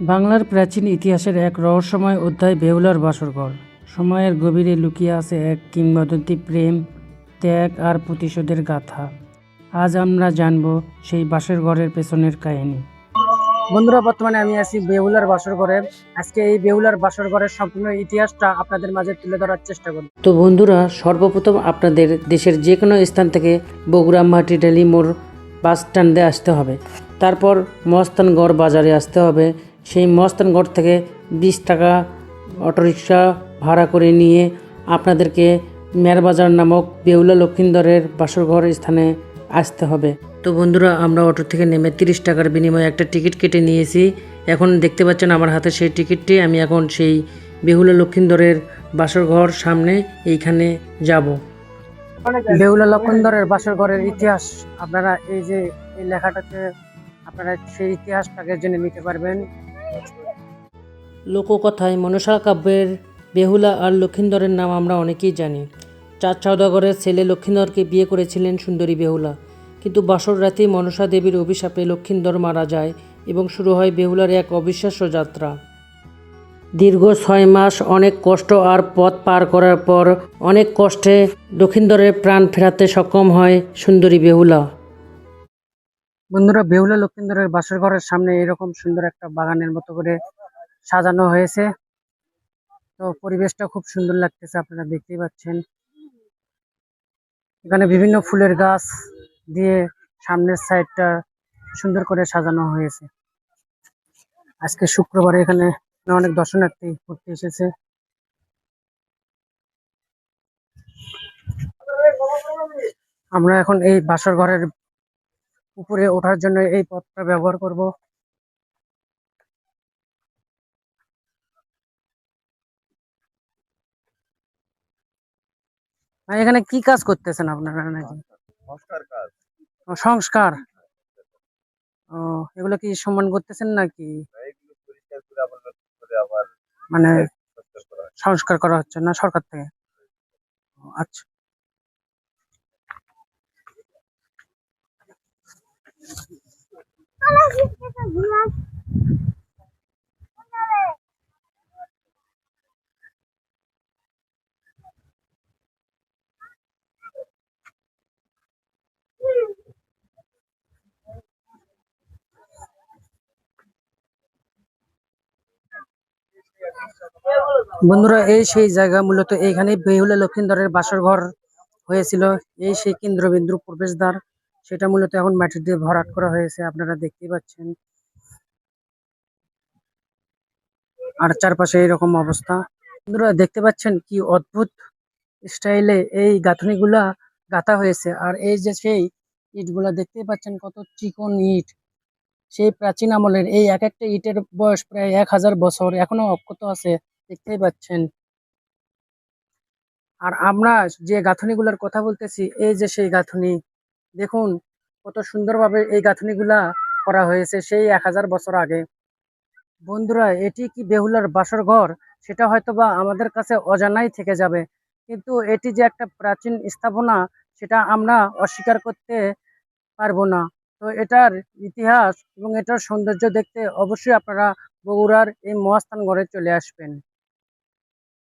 বাংলার প্রাচীন ইতিহাসের এক রহস্যময় অধ্যায় বেহুলার বাসরঘর। সময়ের গভীরে লুকিয়ে আছে এক কিংবদন্তি প্রেম, ত্যাগ আর প্রতিশোধের গাথা। আজ আমরা জানব সেই বাসর পেছনের কাহিনী। বন্ধুরা, বর্তমানে আমি আছি বেহুলার বাসর আজকে এই বেহুলার বাসর ঘরের সম্পূর্ণ ইতিহাসটা আপনাদের মাঝে তুলে ধরার চেষ্টা করব। তো বন্ধুরা, সর্বপ্রথম আপনাদের দেশের যে কোনো স্থান থেকে বগুড়া মাটিডালি মোড় বাস স্ট্যান্ডে আসতে হবে। তারপর মস্তানগড় বাজারে আসতে হবে। সেই মস্তানগড় থেকে বিশ টাকা অটোরিকশা ভাড়া করে নিয়ে আপনাদেরকে মেরবাজার নামক বেউলা লক্ষিন্দরের বাসরঘর স্থানে আসতে হবে। তো বন্ধুরা, আমরা অটো থেকে নেমে তিরিশ টাকার বিনিময়ে একটা টিকিট কেটে নিয়েছি। এখন দেখতে পাচ্ছেন আমার হাতে সেই টিকিটটি। আমি এখন সেই বেহুলা লক্ষিন্দরের বাসরঘর সামনে এইখানে যাব। বেহুলা লক্ষিন্দরের বাসরঘরের ইতিহাস আপনারা এই যে এই লেখাটাতে আপনারা সেই ইতিহাসটাকে জেনে নিতে পারবেন। লোককথায় মনসা কাব্যের বেহুলা আর লক্ষিন্দরের নাম আমরা অনেকেই জানি। চাঁদ সওদাগরের ছেলে লক্ষিন্দরকে বিয়ে করেছিলেন সুন্দরী বেহুলা। কিন্তু বাসর রাতেই মনসা দেবীর অভিশাপে লক্ষিন্দর মারা যায় এবং শুরু হয় বেহুলার এক অবিশ্বাস্য যাত্রা। দীর্ঘ ছয় মাস অনেক কষ্ট আর পথ পার করার পর অনেক কষ্টে লক্ষিন্দরের প্রাণ ফেরাতে সক্ষম হয় সুন্দরী বেহুলা। বন্ধুরা বেহুলা লক্ষিন্দরের বাসর ঘরের সামনে এরকম সুন্দর একটা বাগানের মতো করে সাজানো হয়েছে। তো পরিবেশটা খুব সুন্দর লাগতেছে, আপনারা দেখতেই পাচ্ছেন। এখানে বিভিন্ন ফুলের গাছ দিয়ে সামনের সাইডটা সুন্দর করে সাজানো হয়েছে। আজকে শুক্রবার এখানে অনেক দর্শনার্থী ঘুরতে এসেছে। আমরা এখন এই বাসর ঘরের উপরে ওঠার জন্য এই পথটা ব্যবহার করব। এখানে কি কাজ করতেছেন আপনারা নাকি? সংস্কার ও, এগুলো কি সম্মান করতেছেন নাকি? মানে সংস্কার করা। হচ্ছে। না সরকার থেকে? আচ্ছা। বন্ধুরা, এই সেই জায়গা মূলত এইখানে বেহুলা লক্ষিন্দরের বাসর ঘর হয়েছিল। এই সেই কেন্দ্রবিন্দু প্রবেশদ্বার, সেটা মূলত এখন মাটি দিয়ে ভরাট করা হয়েছে, আপনারা দেখতেই পাচ্ছেন। আর চারপাশে এরকম অবস্থা। বন্ধুরা, দেখতে পাচ্ছেন কি অদ্ভুত স্টাইলে এই গাঁথনিগুলা গাঁথা হয়েছে। আর এই যে সেই ইটগুলা দেখতেই পাচ্ছেন কত চিকন ইট। সেই প্রাচীন আমলের এই এক একটা ইটের বয়স প্রায় এক হাজার বছর এখনও অক্ষত আছে, দেখতেই পাচ্ছেন। আর আমরা যে গাঁথনিগুলোর কথা বলতেছি, এই যে সেই গাঁথনি, দেখুন কত সুন্দরভাবে এই গাঁথনিগুলা করা হয়েছে সেই এক হাজার বছর আগে। বন্ধুরা, এটি কি বেহুলার বাসর ঘর? সেটা হয়তো বা আমাদের কাছে অজানাই থেকে যাবে। কিন্তু এটি যে একটা প্রাচীন স্থাপনা, সেটা আমরা অস্বীকার করতে পারব না। তো এটার ইতিহাস এবং এটার সৌন্দর্য দেখতে অবশ্যই আপনারা বগুড়ার এই মহাস্থান ঘরে চলে আসবেন।